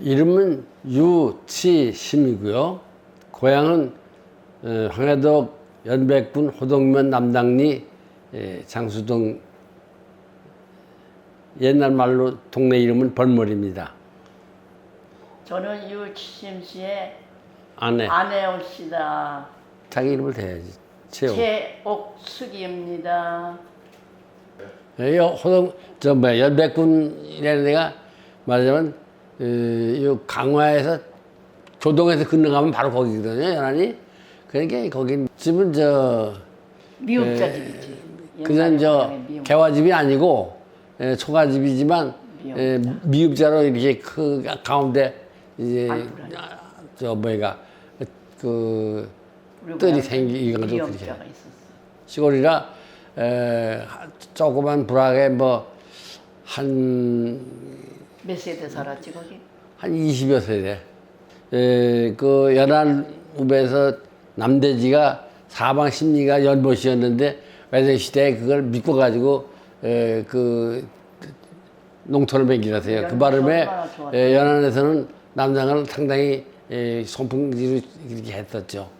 이름은 유치심이고요. 고향은 어, 황해도 연백군 호동면 남당리 예, 장수동 옛날 말로 동네 이름은 벌머리입니다. 저는 유치심 씨의 아내 아내옵시다. 자기 이름을 대야지. 최호. 최옥숙입니다. 이 호동 저 뭐야 연백군이라는 데가 말하자면 어, 이 강화에서 조동에서 건너가면 바로 거기거든요. 연안이. 그러니까 거기 집은 저 미흡자 집이지. 그냥 저. 개화집이 아니고 에, 초가집이지만 에, 미흡자로 이렇게 그 가운데 이제 아, 저 뭐가 그 뜰이 생기가지고 그렇게. 시골이라 에, 조그만 불악에 뭐 뭐한한 몇 세대 살았지 거기? 20여 세대. 에, 그 연안 우배에서 남대지가 사방 심리가 연못이었는데 외정 시대에 그걸 믿고 가지고 에, 그 농토를 매기라서요. 그 바람에. 에, 연안에서는 남장을 상당히 에, 손풍지로 이렇게 했었죠.